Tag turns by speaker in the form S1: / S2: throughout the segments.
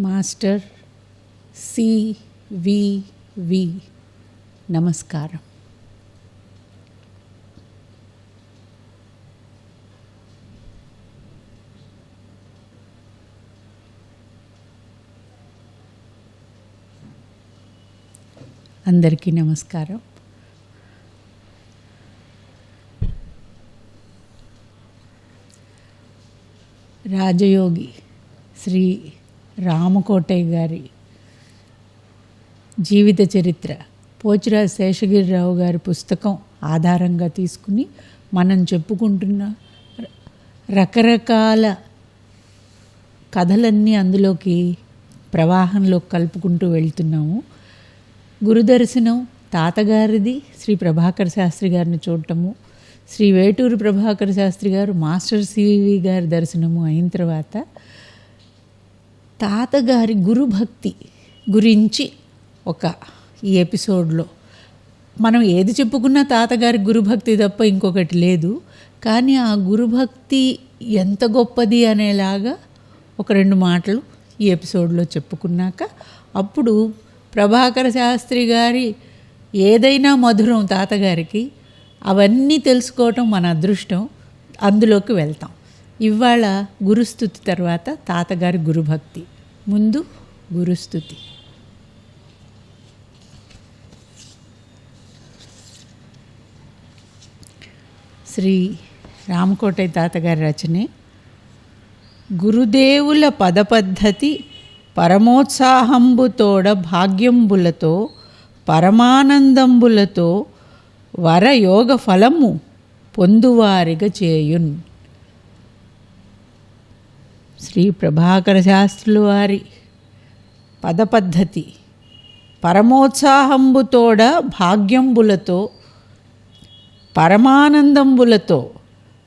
S1: Master CVV నమస్కారం అందరికీ నమస్కారం. రాజయోగి శ్రీ రామకోటయ్య గారి జీవిత చరిత్ర. పోచిరాజ్ శేషగిరిరావు గారి పుస్తకం ఆధారంగా తీసుకుని మనం చెప్పుకుంటున్న రకరకాల కథలన్నీ అందులోకి ప్రవాహంలో కలుపుకుంటూ వెళ్తున్నాము. గురుదర్శనం తాతగారిది శ్రీ ప్రభాకర్ శాస్త్రి గారిని చూడటము శ్రీ వేటూరు ప్రభాకర్ శాస్త్రి గారు మాస్టర్ సివి గారి దర్శనము అయిన తర్వాత తాతగారి గురుభక్తి గురించి ఒక ఈ ఎపిసోడ్లో. మనం ఏది చెప్పుకున్నా తాతగారి గురుభక్తి తప్ప ఇంకొకటి లేదు. కానీ ఆ గురుభక్తి ఎంత గొప్పది అనేలాగా ఒక రెండు మాటలు ఈ ఎపిసోడ్లో చెప్పుకున్నాక అప్పుడు ప్రభాకర శాస్త్రి గారి ఏదైనా మధురం తాతగారికి అవన్నీ తెలుసుకోవటం మన అదృష్టం. అందులోకి వెళ్తాం. ఇవాళ గురుస్థుతి తర్వాత తాతగారి గురుభక్తి. ముందు గురుస్థుతి. శ్రీ రామకోటయ్య తాతగారి రచనే గురుదేవుల పదపద్ధతి పరమోత్సాహంబుతోడ భాగ్యంబులతో పరమానందంబులతో వరయోగ ఫలము పొందువారిగా చేయున్. శ్రీ ప్రభాకర శాస్త్రులు వారి పదపద్ధతి పరమోత్సాహంబుతోడ భాగ్యంబులతో పరమానందంబులతో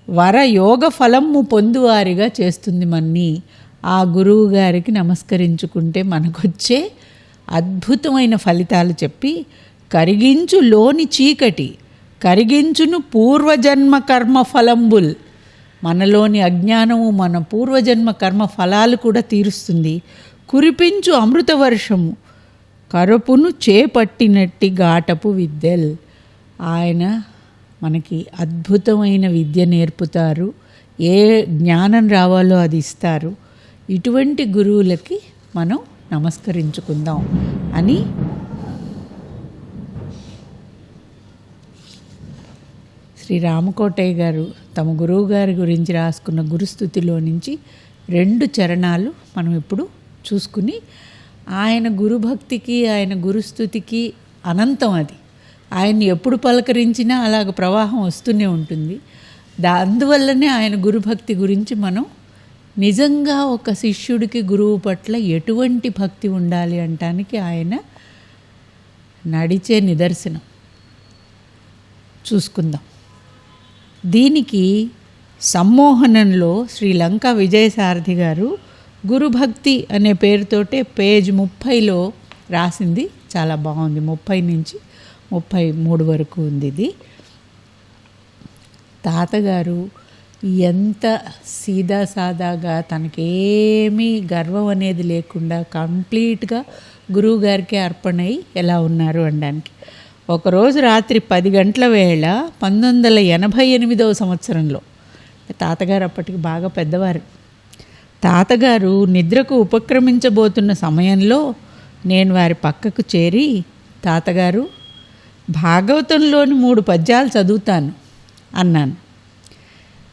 S1: వరయోగ ఫలము పొందువారిగా చేస్తుంది మన్ని. ఆ గురువు గారికి నమస్కరించుకుంటే మనకొచ్చే అద్భుతమైన ఫలితాలు చెప్పి కరిగించు లోని చీకటి కరిగించును పూర్వజన్మ కర్మ ఫలంబుల్ మనలోని అజ్ఞానము మన పూర్వజన్మ కర్మ ఫలాలు కూడా తీరుస్తుంది. కురిపించు అమృత వర్షము కరుపును చేపట్టినట్టి ఘాటపు విద్యల్ ఆయన మనకి అద్భుతమైన విద్య నేర్పుతారు. ఏ జ్ఞానం రావాలో అది ఇస్తారు. ఇటువంటి గురువులకి మనం నమస్కరించుకుందాం అని శ్రీ రామకోటయ్య గారు తమ గురువు గారి గురించి రాసుకున్న గురుస్థుతిలో నుంచి రెండు చరణాలు మనం ఇప్పుడు చూసుకుని ఆయన గురుభక్తికి ఆయన గురుస్థుతికి అనంతం అది. ఆయన్ని ఎప్పుడు పలకరించినా అలాగ ప్రవాహం వస్తూనే ఉంటుంది. దా అందువల్లనే ఆయన గురుభక్తి గురించి మనం నిజంగా ఒక శిష్యుడికి గురువు పట్ల ఎటువంటి భక్తి ఉండాలి అంటానికి ఆయన నడిచే నిదర్శనం. చూసుకుందాం. దీనికి సమ్మోహనంలో శ్రీలంక విజయసారథి గారు గురుభక్తి అనే పేరుతోటే పేజ్ ముప్పైలో రాసింది. చాలా బాగుంది. ముప్పై నుంచి ముప్పై మూడు వరకు ఉంది ఇది. తాతగారు ఎంత సీదా సాదాగా తనకేమీ గర్వం అనేది లేకుండా కంప్లీట్గా గురువు గారికి అర్పణై ఎలా ఉన్నారు అనడానికి. ఒకరోజు రాత్రి పది గంటల వేళ పంతొమ్మిది వందల ఎనభై ఎనిమిదవ సంవత్సరంలో. తాతగారు అప్పటికి బాగా పెద్దవారు. తాతగారు నిద్రకు ఉపక్రమించబోతున్న సమయంలో నేను వారి పక్కకు చేరి తాతగారు భాగవతంలోని మూడు పద్యాలు చదువుతాను అన్నాను.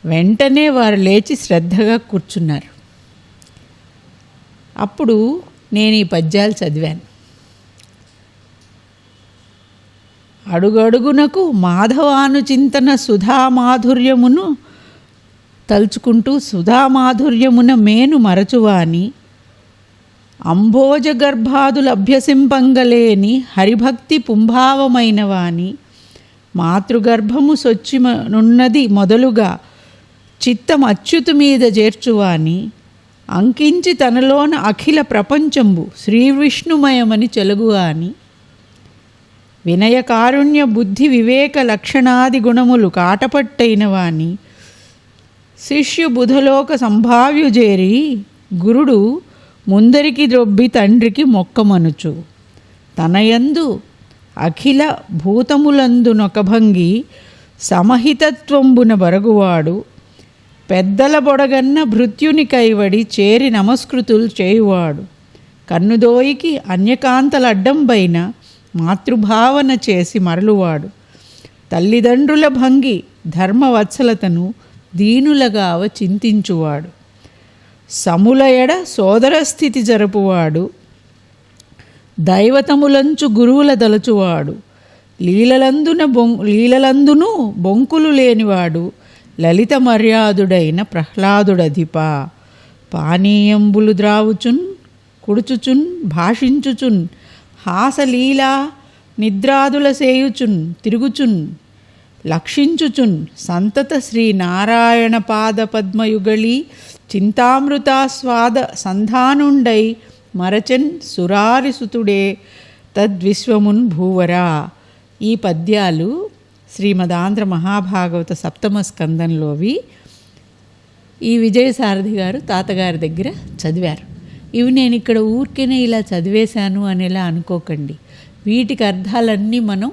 S1: వెంటనే వారు లేచి శ్రద్ధగా కూర్చున్నారు. అప్పుడు నేను ఈ పద్యాలు చదివాను. అడుగడుగునకు మాధవానుచింతన సుధామాధుర్యమును తలుచుకుంటూ సుధామాధుర్యమున మేను మరచువాని అంబోజ హరిభక్తి పుంభావమైన వాని మాతృగర్భము సొచ్చిమనున్నది మొదలుగా చిత్తం అచ్యుతు మీద చేర్చువాని అంకించి తనలోన అఖిల ప్రపంచంబు శ్రీ విష్ణుమయమని చెలుగువాని వినయకారుణ్య బుద్ధి వివేక లక్షణాది గుణములు కాటపట్టైన వాని శిష్యు బుధలోక సంభావ్యుజేరి గురుడు ముందరికి ద్రొబ్బి తండ్రికి మొక్కమనుచు. తనయందు అఖిల భూతములందునొకభంగి సమహితత్వంబున బరగువాడు. పెద్దల బొడగన్న భృత్యుని కైవడి చేరి నమస్కృతులు చేయువాడు. కన్నుదోయికి అన్యకాంతలడ్డంబైన మాతృభావన చేసి మరలువాడు. తల్లిదండ్రుల భంగి ధర్మవత్సలతను దీనులగావ చింతించువాడు. సములయడ సోదరస్థితి సోదర స్థితి జరుపువాడు. దైవతములంచు గురువుల దలచువాడు లీలలందున బొం లీలలందును బొంకులు లేనివాడు. లలిత మర్యాదుడైన ప్రహ్లాదుడధిప. పానీయంబులు ద్రావుచున్ కుడుచుచున్ భాషించుచున్ హాసలీలా నిద్రాదుల సేయుచున్ తిరుగుచున్ లక్షించుచున్ సంతత శ్రీ నారాయణ పాద పద్మయుగళి చింతామృతాస్వాద సంధానుండై మరచన్ సురారిసుతుడే తద్విశ్వమున్ భూవరా. ఈ పద్యాలు శ్రీమదాంధ్ర మహాభాగవత సప్తమ స్కందంలోవి. ఈ విజయసారథి గారు తాతగారి దగ్గర చదివారు. ఇవి నేను ఇక్కడ ఊరికేనే ఇలా చదివేశాను అనేలా అనుకోకండి. వీటికి అర్థాలన్నీ మనం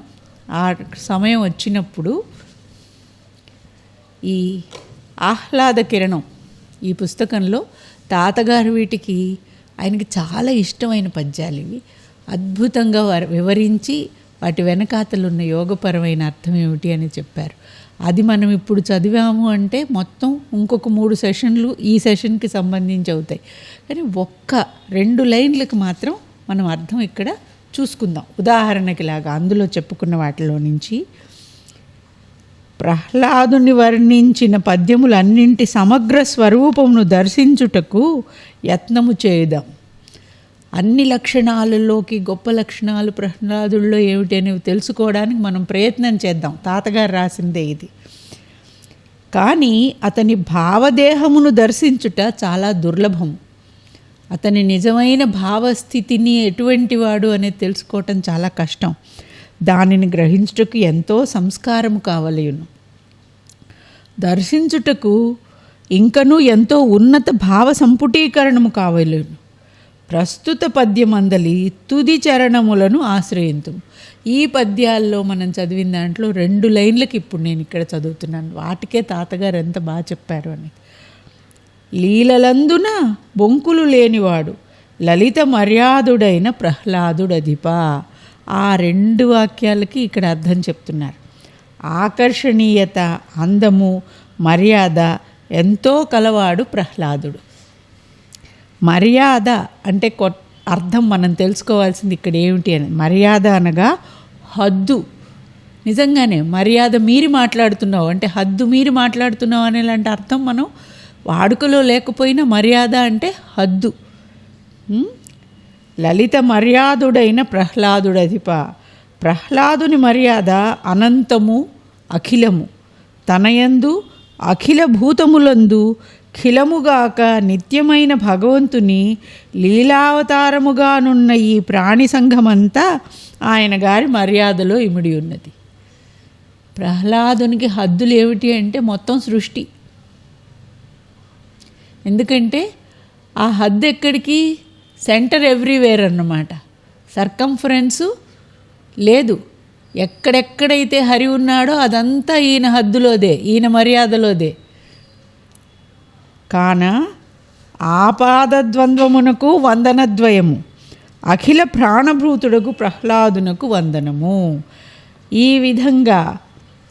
S1: ఆ సమయం వచ్చినప్పుడు ఈ ఆహ్లాద కిరణం ఈ పుస్తకంలో తాతగారు వీటికి ఆయనకి చాలా ఇష్టమైన పద్యాలు ఇవి. అద్భుతంగా వివరించి వాటి వెనకాతలు ఉన్న యోగపరమైన అర్థం ఏమిటి అని చెప్పారు. అది మనం ఇప్పుడు చదివాము అంటే మొత్తం ఇంకొక మూడు సెషన్లు ఈ సెషన్కి సంబంధించి అవుతాయి. కానీ ఒక్క రెండు లైన్లకు మాత్రం మనం అర్థం ఇక్కడ చూసుకుందాం. ఉదాహరణకి లాగా అందులో చెప్పుకున్న వాటిలో నుంచి ప్రహ్లాదుని వర్ణించిన పద్యములన్నింటి సమగ్ర స్వరూపమును దర్శించుటకు యత్నము చేద్దాం అన్ని లక్షణాలలోకి గొప్ప లక్షణాలు ప్రహ్లాదుల్లో ఏమిటి అనేవి తెలుసుకోవడానికి మనం ప్రయత్నం చేద్దాం. తాతగారు రాసిందే ఇది. కానీ అతని భావదేహమును దర్శించుట చాలా దుర్లభం. అతని నిజమైన భావస్థితిని ఎటువంటి వాడు అనేది తెలుసుకోవటం చాలా కష్టం. దానిని గ్రహించుటకు ఎంతో సంస్కారము కావలేను. దర్శించుటకు ఇంకనూ ఎంతో ఉన్నత భావ సంపుటీకరణము కావలేను. ప్రస్తుత పద్యమందలి తుది చరణములను ఆశ్రయించు ఈ పద్యాల్లో మనం చదివిన దాంట్లో రెండు లైన్లకి ఇప్పుడు నేను ఇక్కడ చదువుతున్నాను. వాటికే తాతగారు ఎంత బాగా చెప్పారు అని. లీలలందున బొంకులు లేనివాడు లలిత మర్యాదుడైన ప్రహ్లాదుడధిప ఆ రెండు వాక్యాలకి ఇక్కడ అర్థం చెప్తున్నారు. ఆకర్షణీయత అందము మర్యాద ఎంతో కలవాడు ప్రహ్లాదుడు. మర్యాద అంటే కొ అర్థం మనం తెలుసుకోవాల్సింది ఇక్కడ ఏమిటి అని. మర్యాద అనగా హద్దు. నిజంగానే మర్యాద మీరి మాట్లాడుతున్నావు అంటే హద్దు మీరి మాట్లాడుతున్నావు అనేలాంటి అర్థం మనం వాడుకలో లేకపోయినా మర్యాద అంటే హద్దు. లలిత మర్యాదుడైన ప్రహ్లాదుడధిప ప్రహ్లాదుని మర్యాద అనంతము అఖిలము. తనయందు అఖిల భూతములందు ఖిలముగాక నిత్యమైన భగవంతుని లీలావతారముగానున్న ఈ ప్రాణి సంఘమంతా ఆయన గారి మర్యాదలో ఇమిడి ఉన్నది. ప్రహ్లాదునికి హద్దులు ఏమిటి అంటే మొత్తం సృష్టి. ఎందుకంటే ఆ హద్దు ఎక్కడికి సెంటర్ ఎవ్రీవేర్ అన్నమాట. సర్కంఫరెన్సు లేదు. ఎక్కడెక్కడైతే హరి ఉన్నాడో అదంతా ఈయన హద్దులోదే ఈయన మర్యాదలోదే. కాన ఆపాదద్వంద్వమునకు వందనద్వయము. అఖిల ప్రాణభూతుడకు ప్రహ్లాదునకు వందనము. ఈ విధంగా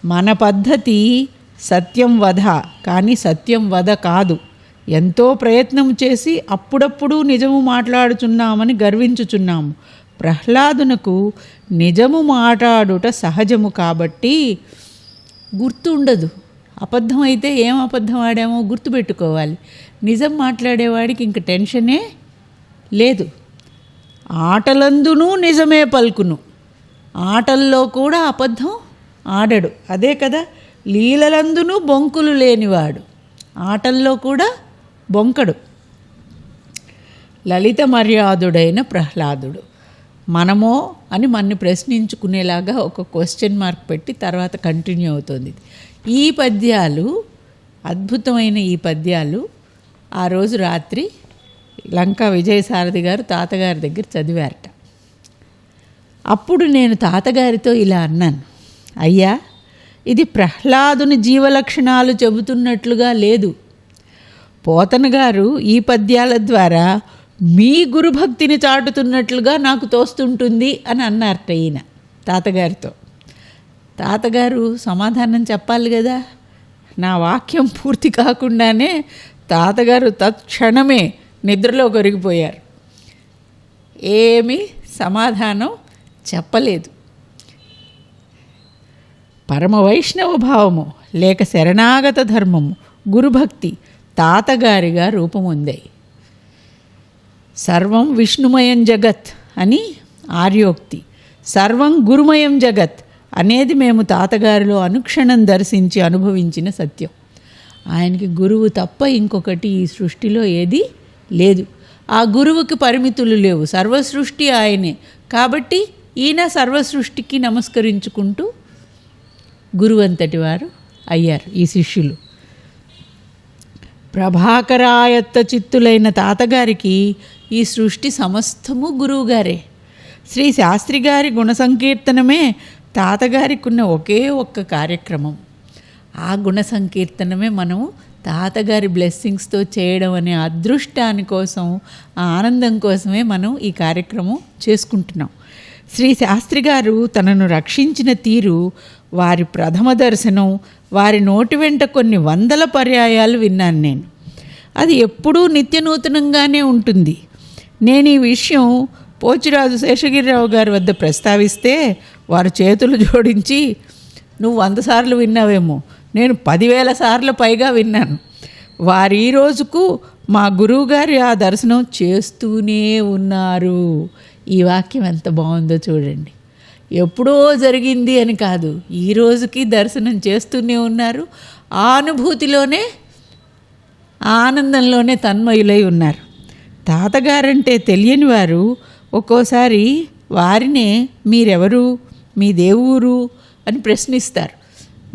S1: మన పద్ధతి సత్యం వధ కానీ సత్యం వధ కాదు. ఎంతో ప్రయత్నం చేసి అప్పుడప్పుడు నిజము మాట్లాడుచున్నామని గర్వించుచున్నాము. ప్రహ్లాదునకు నిజము మాట్లాడుట సహజము కాబట్టి గుర్తుండదు. అబద్ధం అయితే ఏం అబద్ధం ఆడామో గుర్తుపెట్టుకోవాలి. నిజం మాట్లాడేవాడికి ఇంక టెన్షనే లేదు. ఆటలందునూ నిజమే పలుకును. ఆటల్లో కూడా అబద్ధం ఆడడు. అదే కదా లీలలందునూ బొంకులు లేనివాడు. ఆటల్లో కూడా బొంకడు. లలిత మర్యాదుడైన ప్రహ్లాదుడు. మనమో అని మన్ని ప్రశ్నించుకునేలాగా ఒక క్వశ్చన్ మార్క్ పెట్టి తర్వాత కంటిన్యూ అవుతుంది. ఈ పద్యాలు అద్భుతమైన ఈ పద్యాలు ఆ రోజు రాత్రి లంకా విజయసారథి గారు తాతగారి దగ్గర చదివారట. అప్పుడు నేను తాతగారితో ఇలా అన్నాను అయ్యా ఇది ప్రహ్లాదుని జీవలక్షణాలు చెబుతున్నట్లుగా లేదు. పోతన గారు ఈ పద్యాల ద్వారా మీ గురుభక్తిని చాటుతున్నట్లుగా నాకు తోస్తుంటుంది అని అన్నారట ఈయన తాతగారితో. తాతగారు సమాధానం చెప్పాలి కదా నా వాక్యం పూర్తి కాకుండానే తాతగారు తత్క్షణమే నిద్రలో కొరిగిపోయారు. ఏమీ సమాధానం చెప్పలేదు. పరమ వైష్ణవ భావము లేక శరణాగత ధర్మము గురుభక్తి తాతగారిగా రూపముందాయి. సర్వం విష్ణుమయం జగత్ అని ఆర్యోక్తి. సర్వం గురుమయం జగత్ అనేది మేము తాతగారిలో అనుక్షణం దర్శించి అనుభవించిన సత్యం. ఆయనకి గురువు తప్ప ఇంకొకటి ఈ సృష్టిలో ఏది లేదు. ఆ గురువుకి పరిమితులు లేవు. సర్వసృష్టి ఆయనే. కాబట్టి ఈయన సర్వసృష్టికి నమస్కరించుకుంటూ గురువంతటి వారు అయ్యారు ఈ శిష్యులు. ప్రభాకరాయత్త చిత్తులైన తాతగారికి ఈ సృష్టి సమస్తము గురువుగారే. శ్రీ శాస్త్రి గారి గుణ సంకీర్తనమే తాతగారికి ఉన్న ఒకే ఒక్క కార్యక్రమం. ఆ గుణ సంకీర్తనమే మనం తాతగారి బ్లెస్సింగ్స్తో చేయడం అనే అదృష్టాని కోసం ఆ ఆనందం కోసమే మనం ఈ కార్యక్రమం చేసుకుంటున్నాం. శ్రీ శాస్త్రి గారు తనను రక్షించిన తీరు వారి ప్రథమ దర్శనం వారి నోటి వెంట కొన్ని వందల పర్యాయాలు విన్నాను నేను. అది ఎప్పుడూ నిత్యనూతనంగానే ఉంటుంది. నేను ఈ విషయం పోచిరాజు శేషగిరిరావు గారి వద్ద ప్రస్తావిస్తే వారు చేతులు జోడించి నువ్వు వంద సార్లు విన్నావేమో. నేను పదివేల సార్లు పైగా విన్నాను. వారు ఈ రోజుకు మా గురువుగారి ఆ దర్శనం చేస్తూనే ఉన్నారు. ఈ వాక్యం ఎంత బాగుందో చూడండి. ఎప్పుడో జరిగింది అని కాదు ఈ రోజుకి దర్శనం చేస్తూనే ఉన్నారు. ఆ అనుభూతిలోనే ఆనందంలోనే తన్మయులై ఉన్నారు. తాతగారంటే తెలియని వారు ఒక్కోసారి వారినే మీరెవరు? మీ దేవురు అని ప్రశ్నిస్తారు.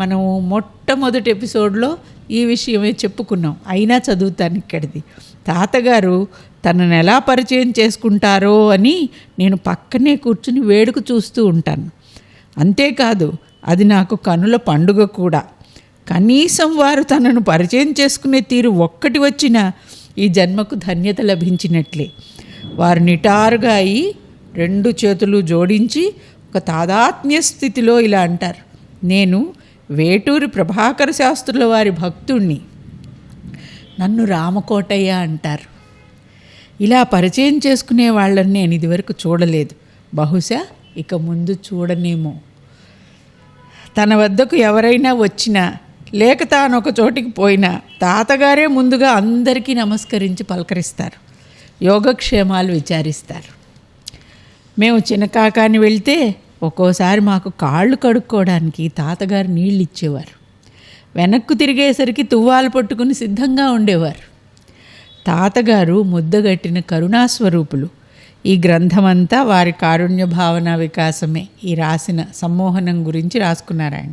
S1: మనం మొట్టమొదటి ఎపిసోడ్లో ఈ విషయమే చెప్పుకున్నాం. అయినా చదువుతాను ఇక్కడిది. తాతగారు తనను ఎలా పరిచయం చేసుకుంటారో అని నేను పక్కనే కూర్చుని వేడుక చూస్తూ ఉంటాను. అంతేకాదు అది నాకు కనుల పండుగ కూడా. కనీసం వారు తనను పరిచయం చేసుకునే తీరు ఒక్కటి వచ్చినా ఈ జన్మకు ధన్యత లభించినట్లే. వారు నిటారుగా అయి రెండు చేతులు జోడించి ఒక తాదాత్మ్య స్థితిలో ఇలా అంటారు. నేను వేటూరి ప్రభాకర శాస్త్రుల వారి భక్తుణ్ణి. నన్ను రామకోటయ్య అంటారు. ఇలా పరిచయం చేసుకునే వాళ్ళని నేను ఇదివరకు చూడలేదు. బహుశా ఇక ముందు చూడనేమో. తన వద్దకు ఎవరైనా వచ్చినా లేక తాను ఒక చోటికి పోయినా తాతగారే ముందుగా అందరికీ నమస్కరించి పలకరిస్తారు. యోగక్షేమాలు విచారిస్తారు. మేము చిన్నకాకాని వెళ్తే ఒక్కోసారి మాకు కాళ్ళు కడుక్కోవడానికి తాతగారు నీళ్ళు ఇచ్చేవారు వెనక్కు తిరిగేసరికి తువ్వాలు పట్టుకుని సిద్ధంగా ఉండేవారు. తాతగారు ముద్దగట్టిన కరుణాస్వరూపులు. ఈ గ్రంథమంతా వారి కారుణ్య భావన వికాసమే ఈ రాసిన సమ్మోహనం గురించి రాసుకున్నారు ఆయన.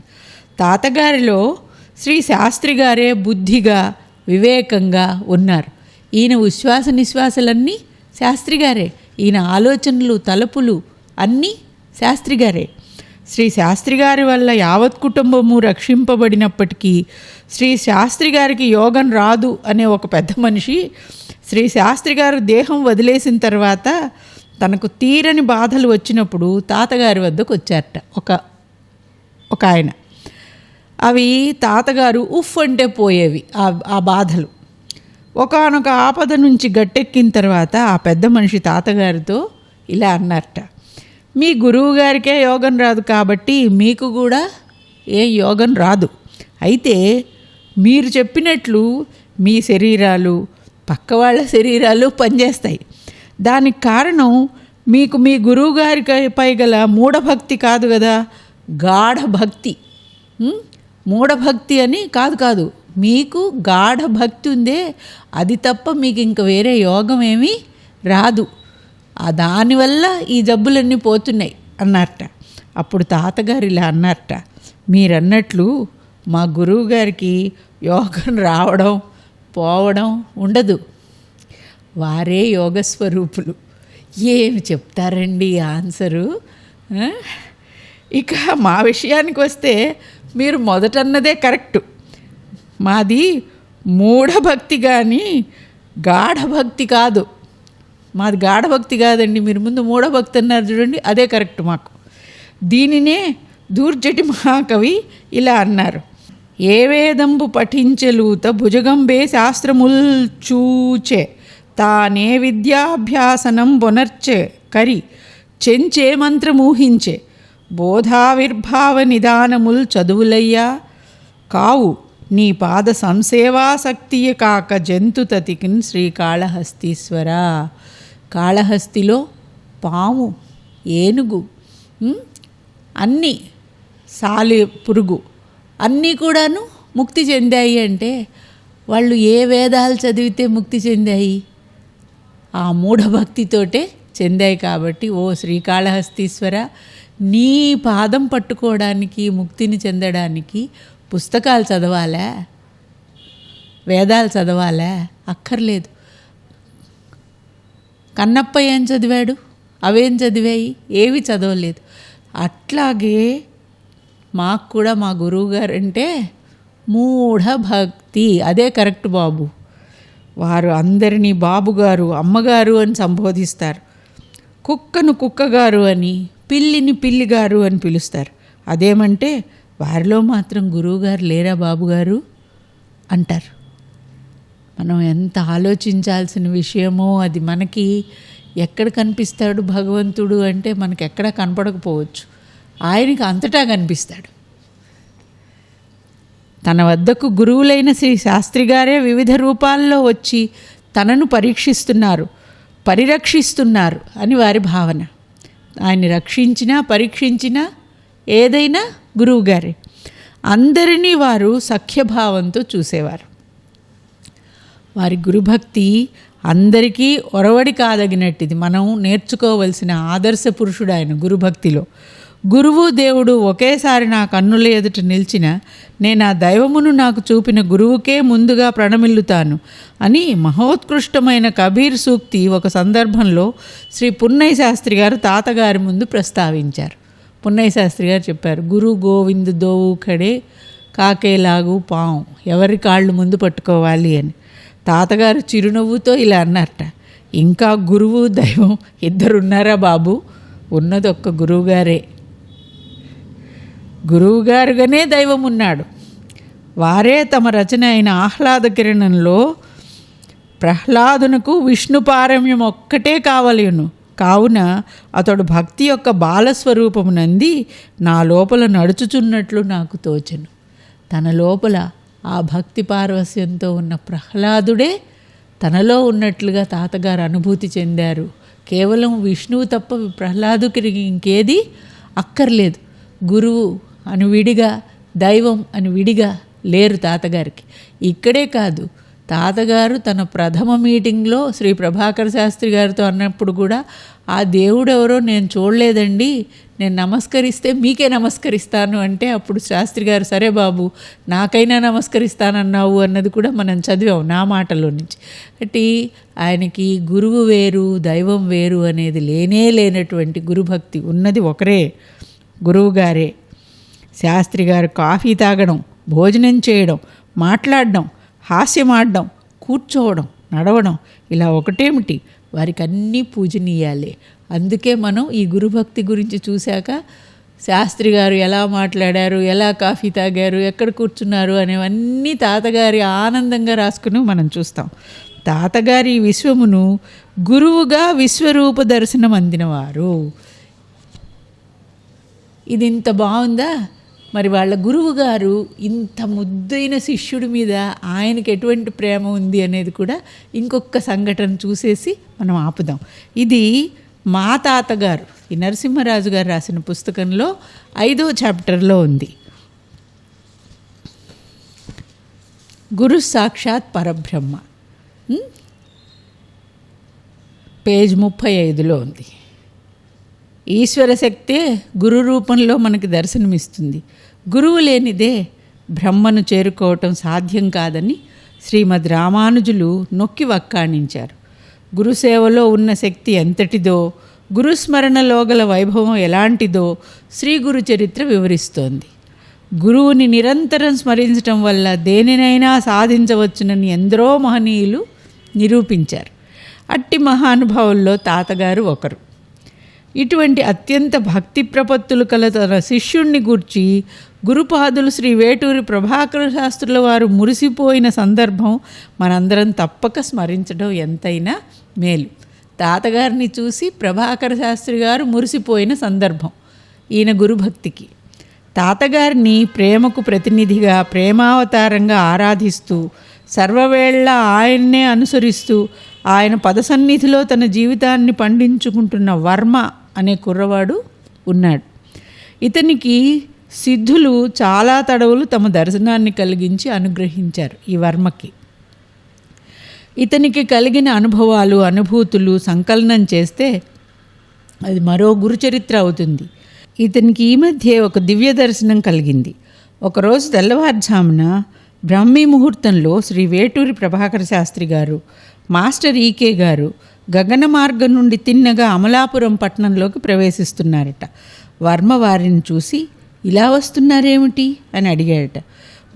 S1: తాతగారిలో శ్రీ శాస్త్రి గారే బుద్ధిగా వివేకంగా ఉన్నారు. ఈయన విశ్వాస నిశ్వాసలన్నీ శాస్త్రి గారే. ఈయన ఆలోచనలు తలపులు అన్నీ శాస్త్రి గారే. శ్రీ శాస్త్రి గారి వల్ల యావత్ కుటుంబము రక్షింపబడినప్పటికీ శ్రీ శాస్త్రి గారికి యోగం రాదు అనే ఒక పెద్ద మనిషి శ్రీ శాస్త్రి గారు దేహం వదిలేసిన తర్వాత తనకు తీరని బాధలు వచ్చినప్పుడు తాతగారి వద్దకు వచ్చారట ఒక ఒక ఆయన. అవి తాతగారు ఉఫ్ అంటే పోయేవి ఆ ఆ బాధలు. ఒకానొక ఆపద నుంచి గట్టెక్కిన తర్వాత ఆ పెద్ద మనిషి తాతగారితో ఇలా అన్నారట. మీ గురువు గారికే యోగం రాదు కాబట్టి మీకు కూడా ఏ యోగం రాదు. అయితే మీరు చెప్పినట్లు మీ శరీరాలు పక్క వాళ్ళ శరీరాలు పనిచేస్తాయి. దానికి కారణం మీకు మీ గురువుగారిపై గల మూఢభక్తి కాదు కదా? గాఢ భక్తి మూఢభక్తి అని కాదు కాదు. మీకు గాఢ భక్తి ఉందే అది తప్ప మీకు ఇంక వేరే యోగం ఏమీ రాదు. దానివల్ల ఈ జబ్బులన్నీ పోతున్నాయి అన్నారట. అప్పుడు తాతగారు ఇలా అన్నారట మీరన్నట్లు మా గురువు గారికి యోగం రావడం పోవడం ఉండదు. వారే యోగ స్వరూపులు ఏమి చెప్తారండి ఆన్సరు? ఇక మా విషయానికి వస్తే మీరు మొదటన్నదే కరెక్టు. మాది మూఢభక్తి కానీ గాఢభక్తి కాదు. మాది గాఢభక్తి కాదండి. మీరు ముందు మూఢభక్తి అన్నారు చూడండి అదే కరెక్ట్ మాకు. దీనినే దూర్జటి మహాకవి ఇలా అన్నారు. ఏ వేదంబు పఠించెలూత భుజగంబే శాస్త్రముల్ చూచే తానే విద్యాభ్యాసనం బొనర్చే కరి చెంచే మంత్రమూహించే బోధావిర్భావ నిదానముల్ చదువులయ్యా కావు నీ పాద సంసేవాసక్తియ కాక జంతుతతికిన్ శ్రీకాళహస్తీశ్వర. కాళహస్తిలో పాము ఏనుగు అన్నీ సాలి పురుగు అన్నీ కూడాను ముక్తి చెందాయి అంటే వాళ్ళు ఏ వేదాలు చదివితే ముక్తి చెందాయి? ఆ మూఢభక్తితోటే చెందాయి కాబట్టి ఓ శ్రీకాళహస్తీశ్వర నీ పాదం పట్టుకోవడానికి ముక్తిని చెందడానికి పుస్తకాలు చదవాలా? వేదాలు చదవాలా? అక్కర్లేదు. కన్నప్ప ఏం చదివాడు? అవేం చదివాయి? ఏవి చదవలేదు. అట్లాగే మాకు కూడా మా గురువు గారు అంటే మూఢ భక్తి అదే కరెక్ట్ బాబు. వారు అందరినీ బాబుగారు అమ్మగారు అని సంబోధిస్తారు. కుక్కను కుక్కగారు అని పిల్లిని పిల్లిగారు అని పిలుస్తారు. అదేమంటే వారిలో మాత్రం గురువుగారు లేరా బాబుగారు? అంటారు. మనం ఎంత ఆలోచించాల్సిన విషయమో అది మనకి ఎక్కడ కనిపిస్తాడు భగవంతుడు అంటే మనకు ఎక్కడ కనపడకపోవచ్చు. ఆయనకి అంతటా కనిపిస్తాడు. తన వద్దకు గురువులైన శ్రీ శాస్త్రి గారే వివిధ రూపాల్లో వచ్చి తనను పరీక్షిస్తున్నారు పరిరక్షిస్తున్నారు అని వారి భావన. ఆయన్ని రక్షించినా పరీక్షించినా ఏదైనా గురువుగారి అందరినీ వారు సఖ్యభావంతో చూసేవారు. వారి గురుభక్తి అందరికీ ఒరవడి కాదగినట్టిది. మనం నేర్చుకోవలసిన ఆదర్శ పురుషుడు ఆయన గురుభక్తిలో. గురువు దేవుడు ఒకేసారి నా కన్నుల ఎదుట నిలిచిన నేను ఆ దైవమును నాకు చూపిన గురువుకే ముందుగా ప్రణమిల్లుతాను అని మహోత్కృష్టమైన కబీర్ సూక్తి ఒక సందర్భంలో శ్రీ పున్నయ్య శాస్త్రి గారు తాతగారి ముందు ప్రస్తావించారు. పున్నయ్య శాస్త్రి గారు చెప్పారు గురు గోవింద్ దోవు కడే కాకేలాగు పాం ఎవరి కాళ్ళు ముందు పట్టుకోవాలి అని. తాతగారు చిరునవ్వుతో ఇలా అన్నారట ఇంకా గురువు దైవం ఇద్దరున్నారా బాబు? ఉన్నది ఒక్క గురువుగారే. గురువుగారుగానే దైవం ఉన్నాడు వారే తమ రచన అయిన ఆహ్లాద కిరణంలో ప్రహ్లాదునకు విష్ణు పారమ్యం ఒక్కటే కావలేను కావున అతడు భక్తి యొక్క బాలస్వరూపమునంది నా లోపల నడుచుచున్నట్లు నాకు తోచెను. తన లోపల ఆ భక్తి పార్వస్యంతో ఉన్న ప్రహ్లాదుడే తనలో ఉన్నట్లుగా తాతగారు అనుభూతి చెందారు. కేవలం విష్ణువు తప్ప ప్రహ్లాదుకి ఇంకేది అక్కర్లేదు. గురువు అని విడిగా దైవం అని విడిగా లేరు తాతగారికి. ఇక్కడే కాదు తాతగారు తన ప్రథమ మీటింగ్లో శ్రీ ప్రభాకర్ శాస్త్రి గారితో అన్నప్పుడు కూడా ఆ దేవుడెవరో నేను చూడలేదండి. నేను నమస్కరిస్తే మీకే నమస్కరిస్తాను. అంటే అప్పుడు శాస్త్రి గారు సరే బాబు నాకైనా నమస్కరిస్తానన్నావు అన్నది కూడా మనం చదివాం నా మాటలో నుంచి. కాబట్టి ఆయనకి గురువు వేరు దైవం వేరు అనేది లేనే లేనటువంటి గురుభక్తి ఉన్నది ఒకరే గురువుగారే శాస్త్రి గారు కాఫీ తాగడం భోజనం చేయడం మాట్లాడడం హాస్యమాడడం కూర్చోవడం నడవడం ఇలా ఒకటేమిటి? వారికి అన్నీ పూజనీయాలే. అందుకే మనం ఈ గురుభక్తి గురించి చూశాక శాస్త్రి గారు ఎలా మాట్లాడారు ఎలా కాఫీ తాగారు ఎక్కడ కూర్చున్నారు అనేవన్నీ తాతగారి ఆనందంగా రాసుకుని మనం చూస్తాం. తాతగారి విశ్వమును గురువుగా విశ్వరూప దర్శనం అందినవారు ఇది ఇంత బాగుందా? మరి వాళ్ళ గురువు గారు ఇంత ముద్దైన శిష్యుడి మీద ఆయనకి ఎటువంటి ప్రేమ ఉంది అనేది కూడా ఇంకొక సంఘటన చూసేసి మనం ఆపుదాం. ఇది మా తాతగారు ఈ నరసింహరాజు గారు రాసిన పుస్తకంలో ఐదో చాప్టర్లో ఉంది. గురు సాక్షాత్ పరబ్రహ్మ. పేజ్ ముప్పై ఐదులో ఉంది. ఈశ్వర శక్తే గురు రూపంలో మనకి దర్శనమిస్తుంది. గురువు లేనిదే బ్రహ్మను చేరుకోవటం సాధ్యం కాదని శ్రీమద్ రామానుజులు నొక్కి వక్కాణించారు. గురుసేవలో ఉన్న శక్తి ఎంతటిదో గురుస్మరణలో గల వైభవం ఎలాంటిదో శ్రీ గురు చరిత్ర వివరిస్తోంది. గురువుని నిరంతరం స్మరించటం వల్ల దేనినైనా సాధించవచ్చునని ఎందరో మహనీయులు నిరూపించారు. అట్టి మహానుభావుల్లో తాతగారు ఒకరు. ఇటువంటి అత్యంత భక్తి ప్రపత్తులు కల తన శిష్యుణ్ణి గూర్చి గురుపాదులు శ్రీ వేటూరి ప్రభాకర శాస్త్రుల వారు మురిసిపోయిన సందర్భం మనందరం తప్పక స్మరించడం ఎంతైనా మేలు. తాతగారిని చూసి ప్రభాకర శాస్త్రి గారు మురిసిపోయిన సందర్భం ఈయన గురుభక్తికి. తాతగారిని ప్రేమకు ప్రతినిధిగా ప్రేమావతారంగా ఆరాధిస్తూ సర్వవేళ ఆయన్నే అనుసరిస్తూ ఆయన పదసన్నిధిలో తన జీవితాన్ని పండించుకుంటున్న వర్మ అనే కుర్రవాడు ఉన్నాడు. ఇతనికి సిద్ధులు చాలా తడవులు తమ దర్శనాన్ని కలిగించి అనుగ్రహించారు ఈ వర్మకి. ఇతనికి కలిగిన అనుభవాలు అనుభూతులు సంకలనం చేస్తే అది మరో గురుచరిత్ర అవుతుంది. ఇతనికి ఈ మధ్య ఒక దివ్య దర్శనం కలిగింది. ఒకరోజు తెల్లవారుజామున బ్రాహ్మీ ముహూర్తంలో శ్రీ వేటూరి ప్రభాకర శాస్త్రి గారు మాస్టర్ ఈకే గారు గగన మార్గం నుండి తిన్నగా అమలాపురం పట్టణంలోకి ప్రవేశిస్తున్నారట. వర్మ వారిని చూసి ఇలా వస్తున్నారేమిటి? అని అడిగాడట.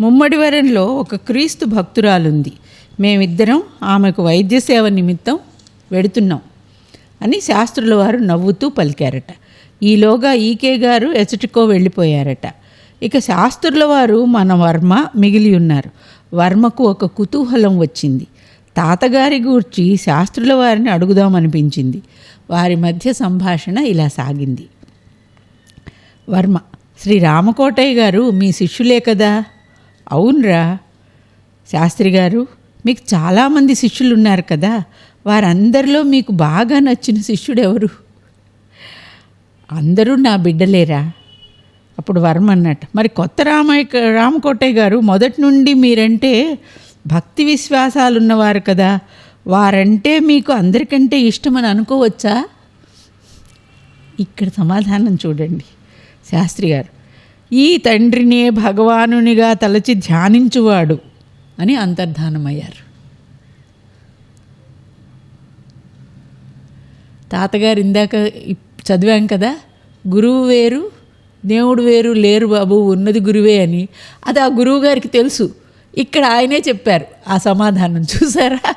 S1: ముమ్మడి వరంలో ఒక క్రీస్తు భక్తురాలుంది. మేమిద్దరం ఆమెకు వైద్య సేవ నిమిత్తం వెడుతున్నాం అని శాస్త్రుల వారు నవ్వుతూ పలికారట. ఈలోగా ఈకే గారు ఎచటికో వెళ్ళిపోయారట. ఇక శాస్త్రుల వారు మన వర్మ మిగిలి ఉన్నారు. వర్మకు ఒక కుతూహలం వచ్చింది. తాతగారి గూర్చి శాస్త్రుల వారిని అడుగుదామనిపించింది. వారి మధ్య సంభాషణ ఇలా సాగింది. వర్మ శ్రీ రామకోటయ్య గారు మీ శిష్యులే కదా? అవునరా. శాస్త్రి గారు మీకు చాలామంది శిష్యులు ఉన్నారు కదా? వారందరిలో మీకు బాగా నచ్చిన శిష్యుడు ఎవరు అందరూ నా బిడ్డలేరా? అప్పుడు వర్మ అన్నట్టు మరి కొత్త రామయ్య రామకోటయ్య గారు మొదటి నుండి మీరంటే భక్తి విశ్వాసాలు ఉన్నవారు కదా వారంటే మీకు అందరికంటే ఇష్టమని అనుకోవచ్చా? ఇక్కడ సమాధానం చూడండి. శాస్త్రి గారు ఈ తండ్రినే భగవానునిగా తలచి ధ్యానించువాడు అని అంతర్ధానమయ్యారు. తాతగారు ఇందాక ఇప్- చదివాం కదా గురువు వేరు దేవుడు వేరు లేరు బాబు ఉన్నది గురువే అని. అది ఆ గురువు గారికి తెలుసు. ఇక్కడ ఆయనే చెప్పారు ఆ సమాధానం చూసారా?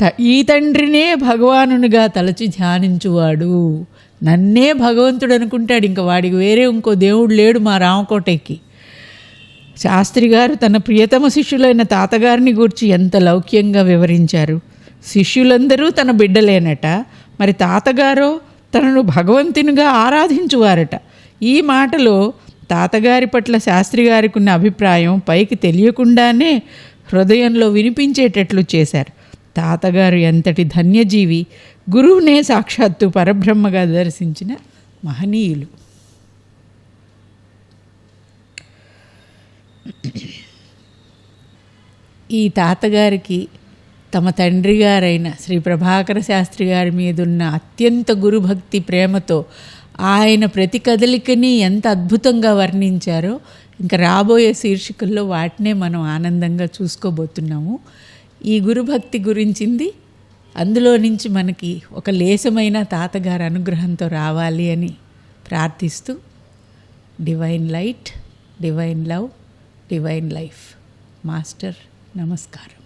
S1: త- ఈ తండ్రినే భగవానునిగా తలచి ధ్యానించువాడు. నన్నే భగవంతుడు అనుకుంటాడు ఇంకా వాడికి వేరే ఇంకో దేవుడు లేడు మా రామకోటకి. శాస్త్రి గారు తన ప్రియతమ శిష్యులైన తాతగారిని గూర్చి ఎంత లౌక్యంగా వివరించారు. శిష్యులందరూ తన బిడ్డలేనట మరి తాతగారో తనను భగవంతునిగా ఆరాధించువారట. ఈ మాటలో తాతగారి పట్ల శాస్త్రి గారికి ఉన్న అభిప్రాయం పైకి తెలియకుండానే హృదయంలో వినిపించేటట్లు చేశారు. తాతగారు ఎంతటి ధన్యజీవి గురువునే సాక్షాత్తు పరబ్రహ్మగా దర్శించిన మహనీయులు. ఈ తాతగారికి తమ తండ్రి గారైన శ్రీ ప్రభాకర శాస్త్రి గారి మీదున్న అత్యంత గురుభక్తి ప్రేమతో ఆయన ప్రతి కదలికని ఎంత అద్భుతంగా వర్ణించారో ఇంకా రాబోయే శీర్షికల్లో వాటినే మనం ఆనందంగా చూసుకోబోతున్నాము. ఈ గురుభక్తి గురించింది. అందులో నుంచి మనకి ఒక లేసమైన తాతగారి అనుగ్రహంతో రావాలి అని ప్రార్థిస్తూ divine light divine love divine life master నమస్కారం.